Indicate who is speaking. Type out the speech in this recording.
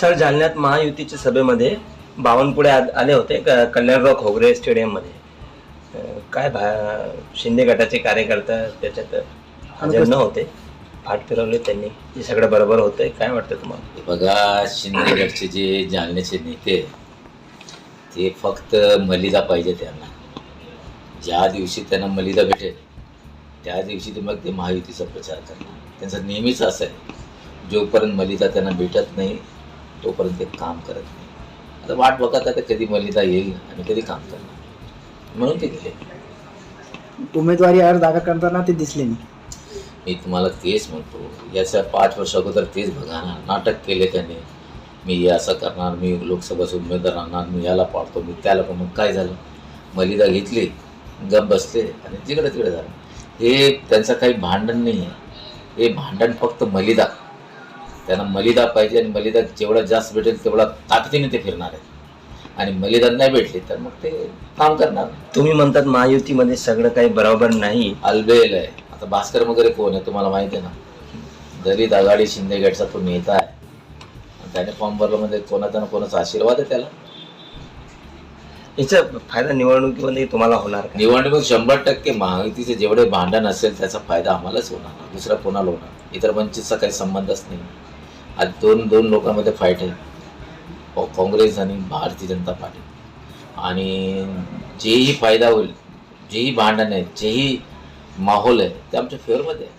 Speaker 1: Sir जालन्यात महायुतीच्या सभेमध्ये बावनकुळे आ- आले होते कल्याणराव खोगरे स्टेडियममध्ये. काय भा शिंदे गटाचे कार्यकर्ता त्याच्यात हजर न होते पाठ फिरवले त्यांनी. हे सगळं बरोबर होतंय काय वाटतं तुम्हाला?
Speaker 2: बघा शिंदेगडचे जे जालन्याचे नेते ते फक्त मलिदा पाहिजे त्यांना. ज्या दिवशी त्यांना मलिदा भेटेल त्या दिवशी ते मग ते महायुतीचा प्रचार करणार. त्यांचं नेहमीच असं आहे जोपर्यंत मलिदा त्यांना भेटत नाही तोपर्यंत ते काम करत नाही. आता वाट बघत आता कधी मलिदा येईल आणि कधी काम करणार. म्हणून ते गेले
Speaker 3: उमेदवारी अर्ज दाखल करताना ते दिसले नाही.
Speaker 2: मी तुम्हाला तेच म्हणतो. याच्या पाच वर्ष अगोदर तेच बघा ना. नाटक केले त्याने. मी हे असं करणार मी लोकसभेचा उमेदवार राहणार मी याला पाडतो मी त्याला पण. मग काय झालं? मलिदा घेतली गप बसले आणि तिकडे तिकडे झालं. हे त्यांचं काही भांडण नाही आहे. हे भांडण फक्त मलिदा. त्यांना मलिदा पाहिजे आणि मलिदा जेवढा जास्त भेटेल तेवढा ताकदीने ते फिरणार आहे आणि मलिदा नाही भेटली तर मग ते काम करणार.
Speaker 1: तुम्ही म्हणतात महायुतीमध्ये सगळं काही बरोबर नाही.
Speaker 2: अलबेल आहे. आता भास्कर वगैरे कोण आहे तुम्हाला माहिती आहे ना? दलित आघाडी शिंदे गटचा तो नेता आहे. त्याने फॉर्म भरला म्हणजे कोणाचा ना कोणाचा आशीर्वाद आहे त्याला.
Speaker 1: याचा फायदा निवडणुकीमध्ये तुम्हाला होणार का?
Speaker 2: निवडणूक शंभर टक्के महायुतीचे जेवढे भांडण असेल त्याचा फायदा आम्हालाच होणार. दुसरा कोणाला होणार? इतर वंचितचा काही संबंधच नाही. आज दोन दोन लोकांमध्ये फाईट आहे. काँग्रेस आणि भारतीय जनता पार्टी. आणि जेही फायदा होईल जेही भांडण आहे जेही माहोल आहे ते आमच्या फेवरमध्ये आहे.